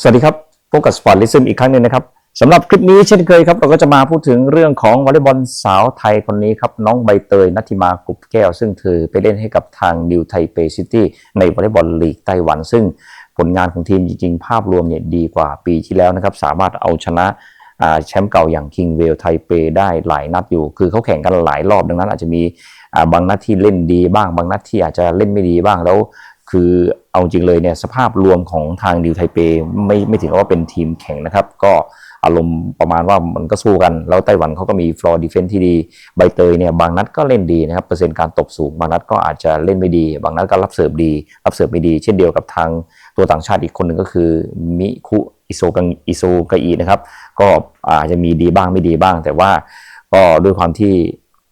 สวัสดีครับพบกับ Sport l i s t e n อีกครั้งหนึ่งนะครับสำหรับคลิปนี้เช่นเคยครับ เราก็จะมาพูดถึงเรื่องของวอลเลย์บอลสาวไทยคนนี้ครับ น้องใบเตยนัทิมากุบแก้ว ซึ่งเธอไปเล่นให้กับทางนิวไทเปซิตี้ในวอลเลย์บอลลีกไต้หวัน ซึ่งผลงานของทีมจริงๆ ภาพรวมเนี่ยดีกว่าปีที่แล้วนะครับ สามารถเอาชนะแชมป์เก่าอย่างคิงเวลไทเปได้หลายนัดอยู่ คือเขาแข่งกันหลายรอบดังนั้นอาจจะมีบางนัดที่เล่นดีบ้าง บางนัดที่อาจจะเล่นไม่ดีบ้างแล้ว คือเอาจริงเลยเนี่ยสภาพรวมของทางดิวไทเปไม่ไม่ถึงกับว่าเป็นทีมแข่งนะครับ ก็อารมณ์ประมาณว่ามันก็สู้กัน แล้วไต้หวันเขาก็มีฟลอร์ดิเฟนที่ดี ใบเตยเนี่ยบางนัดก็เล่นดีนะครับ เปอร์เซ็นต์การตบสูง บางนัดก็อาจจะเล่นไม่ดี บางนัดก็รับเสิร์ฟดี รับเสิร์ฟไม่ดี เช่นเดียวกับทางตัวต่างชาติอีกคนหนึ่งก็คือมิคุอิโซกังอิโซกาอีนะครับ ก็อาจจะมีดีบ้างไม่ดีบ้าง แต่ว่าก็ด้วยความที่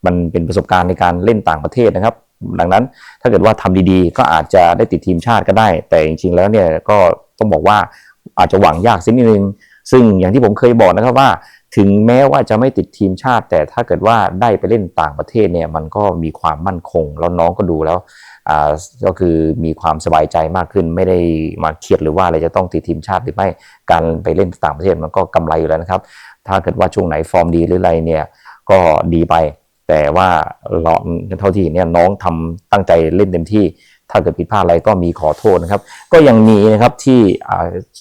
มันเป็นประสบการณ์ในการเล่นต่างประเทศนะครับ ดังนั้นถ้าเกิดว่าทำดีๆ ก็อาจจะได้ติดทีมชาติก็ได้ แต่จริงๆแล้วเนี่ยก็ต้องบอกว่าอาจจะหวังยากสักนิดนึง ซึ่งอย่างที่ผมเคยบอกนะครับว่า ถึงแม้ว่าจะไม่ติดทีมชาติ แต่ถ้าเกิดว่าได้ไปเล่นต่างประเทศเนี่ยมันก็มีความมั่นคง แล้วน้องก็ดูแล้วก็คือมีความสบายใจมากขึ้น ไม่ได้มาเครียดหรือว่าอะไรจะต้องติดทีมชาติหรือไม่การไปเล่นต่างประเทศมันก็กำไรอยู่แล้วนะครับ ถ้าเกิดว่าช่วงไหนฟอร์มดีหรืออะไรเนี่ยก็ดีไป แต่ว่าเราเท่าที่เนี่ยน้องทำตั้งใจเล่นเต็มที่ ถ้าเกิดผิดพลาดอะไรก็มีขอโทษนะครับ ก็ยังมีนะครับที่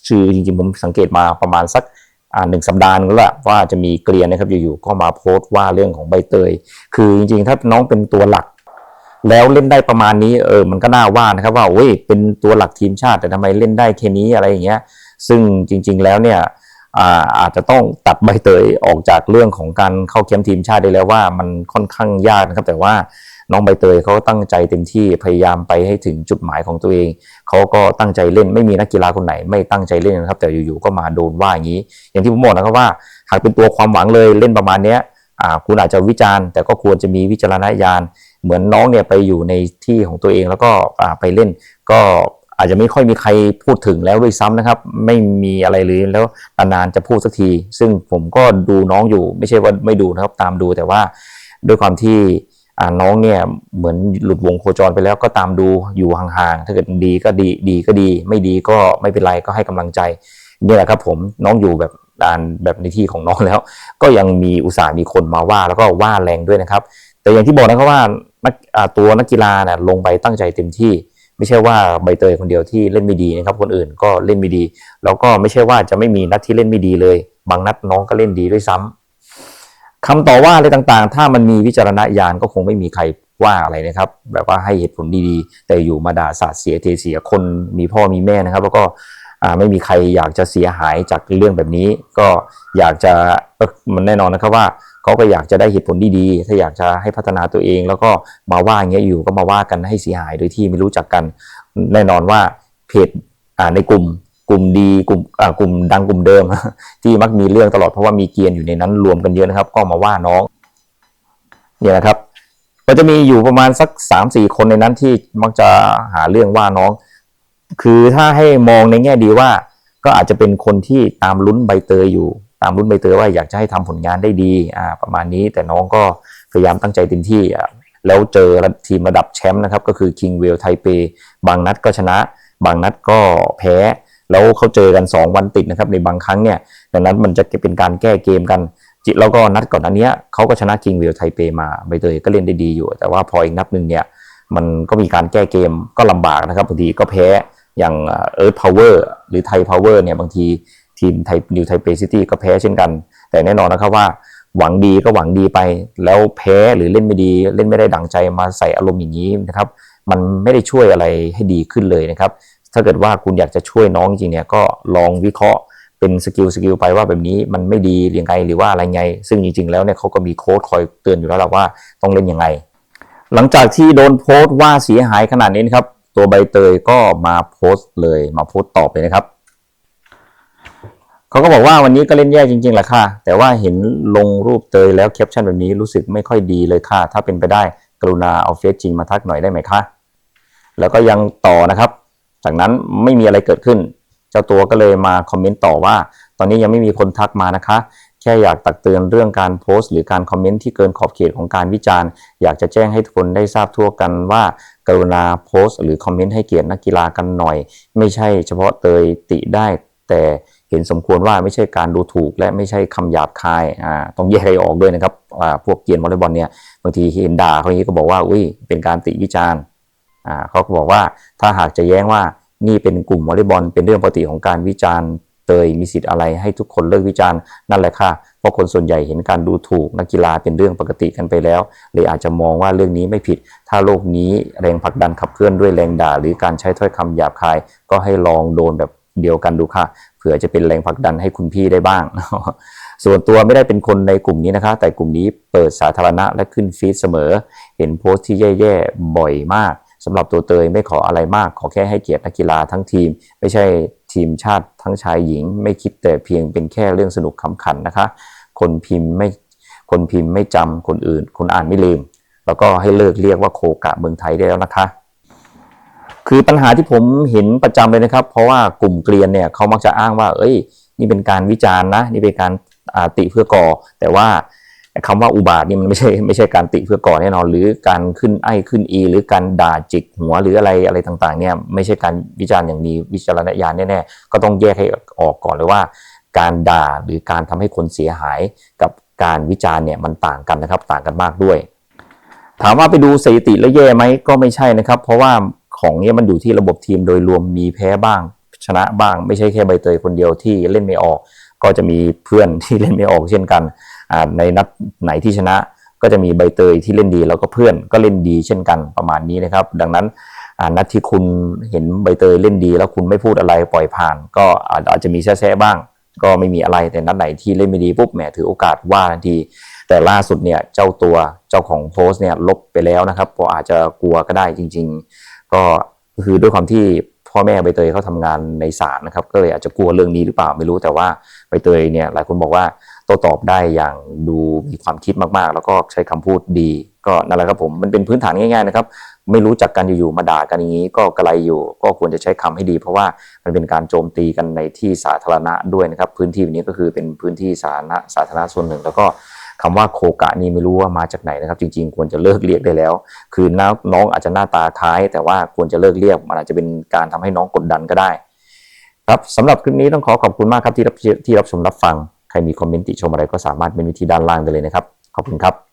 ชื่อจริงๆผมสังเกตมาประมาณสักหนึ่งสัปดาห์นึงแล้วล่ะว่าจะมีเกลียนนะครับอยู่ๆก็มาโพสต์ว่าเรื่องของใบเตย คือจริงๆถ้าน้องเป็นตัวหลัก แล้วเล่นได้ประมาณนี้เออมันก็น่าว่านะครับว่าโอ้ยเป็นตัวหลักทีมชาติแต่ทำไมเล่นได้แค่นี้อะไรอย่างเงี้ยซึ่งจริง ๆแล้วเนี่ย อาอาจจะต้องตัดใบเตยออกจากเรื่องของการเข้าแคมทีมชาติได้แล้วว่ามันค่อนข้างยากนะครับ แต่ว่าน้องใบเตยเขาตั้งใจเต็มที่พยายามไปให้ถึงจุดหมายของตัวเองเขาก็ตั้งใจเล่นไม่มีนักกีฬาคนไหน ไม่ตั้งใจเล่นนะครับ แต่อยู่ๆก็มาโดนว่าอย่างนี้ อย่างที่ผมบอกนะครับว่า หากเป็นตัวความหวังเลยเล่นประมาณเนี้ยคุณอาจจะวิจารณ์ แต่ก็ควรจะมีวิจารณญาณเหมือนน้องเนี่ยไปอยู่ในที่ของตัวเองแล้วก็ไปเล่นก็ อาจจะไม่ค่อยมีใครพูดถึงแล้วด้วยซ้ำนะครับ ไม่มีอะไรเลยแล้วนานๆจะพูดสักที ซึ่งผมก็ดูน้องอยู่ ไม่ใช่ว่าไม่ดูนะครับตามดูแต่ว่าด้วยความที่น้องเนี่ยเหมือนหลุดวงโคจรไปแล้วก็ตามดูอยู่ห่างๆ ถ้าเกิดดีก็ดีดีก็ดี ไม่ดีก็ไม่เป็นไรก็ให้กำลังใจนี่แหละครับผมน้องอยู่แบบอ่านแบบในที่ของน้องแล้ว ก็ยังมีอุตส่าห์มีคนมาว่าแล้วก็ว่าแรงด้วยนะครับ แต่อย่างที่บอกนะครับว่านักตัวนักกีฬาน่ะลงไปตั้งใจเต็มที่ ไม่ใช่ว่าใบเตยคนเดียวที่เล่นไม่ดีนะครับ คนอื่นก็เล่นไม่ดี แล้วก็ไม่ใช่ว่าจะไม่มีนัดที่เล่นไม่ดีเลย บางนัดน้องก็เล่นดีด้วยซ้ำคำต่อว่าอะไรต่างๆ ถ้ามันมีวิจารณญาณก็คงไม่มีใครว่าอะไรนะครับ แบบว่าให้เหตุผลดีๆ แต่อยู่มาด่าสาดเสียเทเสียคนมีพ่อมีแม่นะครับ แล้วก็ ไม่มีใครอยากจะเสียหายจากเรื่องแบบนี้ ก็อยากจะเออมันแน่นอนนะครับว่าเขาก็อยากจะได้เหตุผลดีๆ ถ้าอยากจะให้พัฒนาตัวเอง แล้วก็มาว่าอย่างเงี้ยอยู่ก็มาว่ากันให้เสียหายโดยที่ไม่รู้จักกัน แน่นอนว่าเพจอ่าในกลุ่มกลุ่มดีกลุ่มอ่ากลุ่มดังกลุ่มเดิม ที่มักมีเรื่องตลอดเพราะว่ามีเกียนอยู่ในนั้นรวมกันเยอะนะครับ ก็มาว่าน้องเนี่ยนะครับก็จะมีอยู่ประมาณสักสามสี่คนในนั้นที่มักจะหาเรื่องว่าน้อง คือถ้าให้มองในแง่ดีว่า ก็อาจจะเป็นคนที่ตามลุ้นใบเตยอยู่ ตามลุ้นใบเตยว่าอยากจะให้ทำผลงานได้ดีอ่าประมาณนี้แต่น้องก็พยายามตั้งใจเต็มที่อะแล้วเจอทีมระดับแชมป์นะครับ ก็คือคิงเวลไทเปบางนัดก็ชนะ บางนัดก็แพ้ แล้วเขาเจอกัน 2 วันติดนะครับในบางครั้งเนี่ยดังนั้นมันจะเป็นการแก้เกมกันจิแล้วก็นัดก่อนอันเนี้ยเขาก็ชนะคิงเวลไทเปมาใบเตยก็เล่นได้ดีอยู่ แต่ว่าพออีกนัดหนึ่งเนี่ยมันก็มีการแก้เกมก็ลำบากนะครับบางทีก็แพ้ อย่างเอิร์ธพาวเวอร์หรือไทยพาวเวอร์เนี่ยบางทีทีมไทยนิวไทเปซิตี้ก็แพ้เช่นกัน แต่แน่นอนนะครับว่าหวังดีก็หวังดีไป แล้วแพ้หรือเล่นไม่ดีเล่นไม่ได้ดังใจมาใส่อารมณ์อย่างนี้นะครับ มันไม่ได้ช่วยอะไรให้ดีขึ้นเลยนะครับ ถ้าเกิดว่าคุณอยากจะช่วยน้องจริงๆเนี่ยก็ลองวิเคราะห์เป็นสกิลสกิลไปว่าแบบนี้มันไม่ดียังไงหรือว่าอะไรไง ซึ่งจริงๆแล้วเนี่ยเขาก็มีโค้ดคอยเตือนอยู่แล้วแหละว่าต้องเล่นยังไง หลังจากที่โดนโพสต์ว่าเสียหายขนาดนี้นะครับ ตัวใบเตยก็มาโพสต์เลยมาโพสต์ตอบเลยนะครับเขาก็บอกว่าวันนี้ก็เล่นแย่จริงๆแหละค่ะ แต่ว่าเห็นลงรูปเตยแล้วแคปชั่นแบบนี้รู้สึกไม่ค่อยดีเลยค่ะ ถ้าเป็นไปได้ กรุณาเอาเฟซจริงมาทักหน่อยได้ไหมคะแล้วก็ยังต่อนะครับ จากนั้นไม่มีอะไรเกิดขึ้น เจ้าตัวก็เลยมาคอมเมนต์ต่อว่า ตอนนี้ยังไม่มีคนทักมานะคะ แค่อยากตักเตือนเรื่องการโพสต์ หรือการคอมเมนต์ที่เกินขอบเขตของการวิจารณ์ อยากจะแจ้งให้ทุกคนได้ทราบทั่วกันว่า กรุณาโพสต์หรือคอมเมนต์ให้เกียรตินักกีฬากันหน่อย ไม่ใช่เฉพาะเตยติได้ แต่เห็นสมควรว่าไม่ใช่การดูถูก และไม่ใช่คำหยาบคายอ่าต้องแยกให้ออกด้วยนะครับอ่าพวกเกียนวอลเลย์บอลเนี่ยบางทีเห็นด่าเขาอย่างนี้ก็บอกว่าอุ้ยเป็นการติวิจารณ์อ่าเขาก็บอกว่าถ้าหากจะแย้งว่านี่เป็นกลุ่มวอลเลย์บอลเป็นเรื่องปกติของการวิจารณ์ เตยมีสิทธิ์อะไรให้ทุกคนเลิกวิจารณ์นั่นแหละค่ะ เพราะคนส่วนใหญ่เห็นการดูถูกนักกีฬาเป็นเรื่องปกติกันไปแล้วเลยอาจจะมองว่าเรื่องนี้ไม่ผิด ถ้าโลกนี้แรงผลักดันขับเคลื่อนด้วยแรงด่า หรือการใช้ถ้อยคำหยาบคาย ก็ให้ลองโดนแบบเดียวกันดูค่ะเผื่อจะเป็นแรงผลักดันให้คุณพี่ได้บ้าง ส่วนตัวไม่ได้เป็นคนในกลุ่มนี้นะคะ แต่กลุ่มนี้เปิดสาธารณะและขึ้นฟีดเสมอ เห็นโพสต์ที่แย่ๆบ่อยมาก สำหรับตัวเตยไม่ขออะไรมาก ขอแค่ให้เกียรตินักกีฬาทั้งทีม ไม่ใช่ทีมชาติทั้งชายหญิง ไม่คิดแต่เพียงเป็นแค่เรื่องสนุกขำขันนะคะ คนพิมพ์ไม่คนพิมพ์ไม่จำคนอื่น คนอ่านไม่ลืม แล้วก็ให้เลิกเรียกว่าโคกะเมืองไทยได้แล้วนะคะคือปัญหาที่ผมเห็นประจำเลยนะครับ เพราะว่ากลุ่มเกลียนเนี่ยเขามักจะอ้างว่า เอ้ย นี่เป็นการวิจารณ์นะ นี่เป็นการาติเพื่อก่อ แต่ว่า คำว่าอุบาทนี่มันไม่ใช่ไม่ใช่การติเพื่อก่อแน่นอน หรือการขึ้นไอ้ขึ้นอี หรือการด่าจิกหัวหรืออะไรอะไรต่างๆเนี่ยไม่ใช่การวิจารณ์อย่างมีวิจารณญาณแน่ๆก็ต้องแยกให้ออกก่อนเลยว่า การด่าหรือการทำให้คนเสียหายกับการวิจารณ์เนี่ยมันต่างกันนะครับต่างกันมากด้วย ถามว่าไปดูสถิติแล้วแย่ไหมก็ไม่ใช่นะครับ เพราะว่าของเนี้ยมันอยู่ที่ระบบทีมโดยรวมมีแพ้บ้าง ชนะบ้าง ไม่ใช่แค่ใบเตยคนเดียวที่เล่นไม่ออก ก็จะมีเพื่อนที่เล่นไม่ออกเช่นกัน ในนัดไหนที่ชนะก็จะมีใบเตยที่เล่นดีแล้วก็เพื่อนก็เล่นดีเช่นกันประมาณนี้นะครับ ดังนั้นนัดที่คุณเห็นใบเตยเล่นดี แล้วคุณไม่พูดอะไรปล่อยผ่าน ก็อาจจะมีแซ่ๆบ้าง ก็ไม่มีอะไรแต่นัดไหนที่เล่นไม่ดีปุ๊บแหมถือโอกาสว่าทันที แต่ล่าสุดเนี่ยเจ้าตัวเจ้าของโพสต์เนี่ยลบไปแล้วนะครับเพราะอาจจะกลัวก็ได้จริง ๆ ก็คือด้วยความที่พ่อแม่ใบเตยเขาทำงานในศาลนะครับก็เลยอาจจะกลัวเรื่องนี้หรือเปล่าไม่รู้แต่ว่าใบเตยเนี่ยหลายคนบอกว่า โต้ตอบได้อย่างดูมีความคิดมากๆ แล้วก็ใช้คำพูดดี ก็นั่นแหละครับผมมันเป็นพื้นฐานง่ายๆนะครับ ไม่รู้จักกันอยู่ๆมาด่ากันอย่างนี้ ก็กระไรอยู่ ก็ควรจะใช้คำให้ดี เพราะว่ามันเป็นการโจมตีกันในที่สาธารณะด้วยนะครับ พื้นที่นี้ก็คือเป็นพื้นที่สาธารณะสาธารณะส่วนหนึ่ง แล้วก็คำว่าโคกะนี่ไม่รู้ว่ามาจากไหนนะครับ จริงๆ ควรจะเลิกเรียกได้แล้ว คือน้องอาจจะหน้าตาคล้าย แต่ว่าควรจะเลิกเรียกมันอาจจะเป็นการทำให้น้องกดดันก็ได้ ครับสำหรับคลิปนี้ต้องขอขอบคุณมากครับที่รับที่รับชมรับฟัง ใครมีคอมเมนต์ติชมอะไรก็สามารถเป็นวิธีด้านล่างได้เลยนะครับ ขอบคุณครับ